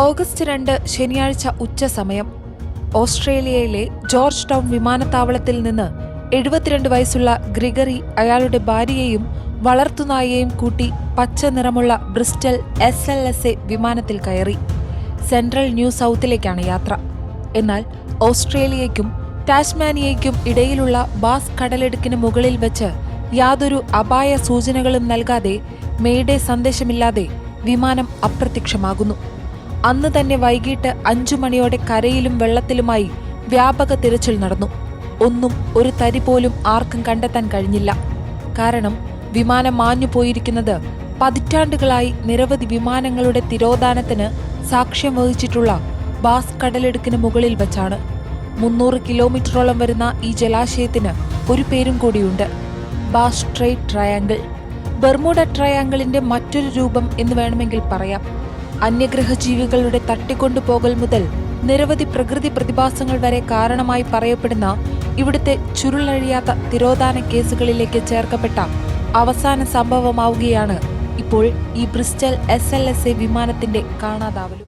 August രണ്ട് ശനിയാഴ്ച ഉച്ച സമയം. ഓസ്ട്രേലിയയിലെ ജോർജ് ടൗൺ വിമാനത്താവളത്തിൽ നിന്ന് എഴുപത്തിരണ്ട് വയസ്സുള്ള ഗ്രിഗറി അയാളുടെ ഭാര്യയെയും വളർത്തുനായയെയും കൂട്ടി പച്ച നിറമുള്ള Bristol S L S A വിമാനത്തിൽ കയറി. സെൻട്രൽ ന്യൂ സൗത്തിലേക്കാണ് യാത്ര. എന്നാൽ ഓസ്ട്രേലിയയ്ക്കും ടാസ്മാനിയയ്ക്കും ഇടയിലുള്ള ബാസ് കടലിടുക്കിന് മുകളിൽ വെച്ച് യാതൊരു അപായ സൂചനകളും നൽകാതെ മേയുടെ സന്ദേശമില്ലാതെ വിമാനം അപ്രത്യക്ഷമാകുന്നു. അന്ന് തന്നെ വൈകിട്ട് അഞ്ചു മണിയോടെ കരയിലും വെള്ളത്തിലുമായി വ്യാപക തിരച്ചിൽ നടന്നു. ഒന്നും ഒരു തരി പോലും ആർക്കും കണ്ടെത്താൻ കഴിഞ്ഞില്ല. കാരണം വിമാനം മാഞ്ഞു പോയിരിക്കുന്നത് പതിറ്റാണ്ടുകളായി നിരവധി വിമാനങ്ങളുടെ തിരോധാനത്തിന് സാക്ഷ്യം വഹിച്ചിട്ടുള്ള ബാസ് കടലെടുക്കിന് മുകളിൽ വച്ചാണ്. മുന്നൂറ് കിലോമീറ്ററോളം വരുന്ന ഈ ജലാശയത്തിന് ഒരു പേരും കൂടിയുണ്ട്. Bass try triangle. ബർമൂഡ ട്രയാങ്കിളിന്റെ മറ്റൊരു രൂപം എന്ന് വേണമെങ്കിൽ പറയാം. അന്യഗ്രഹ ജീവികളുടെ തട്ടിക്കൊണ്ടുപോകൽ മുതൽ നിരവധി പ്രകൃതി പ്രതിഭാസങ്ങൾ വരെ കാരണമായി പറയപ്പെടുന്ന ഇവിടുത്തെ ചുരുളഴിയാത്ത തിരോധാന കേസുകളിലേക്ക് ചേർക്കപ്പെട്ട അവസാന സംഭവമാവുകയാണ് ഇപ്പോൾ ഈ Bristol S L S A വിമാനത്തിന്റെ കാണാതാവലും.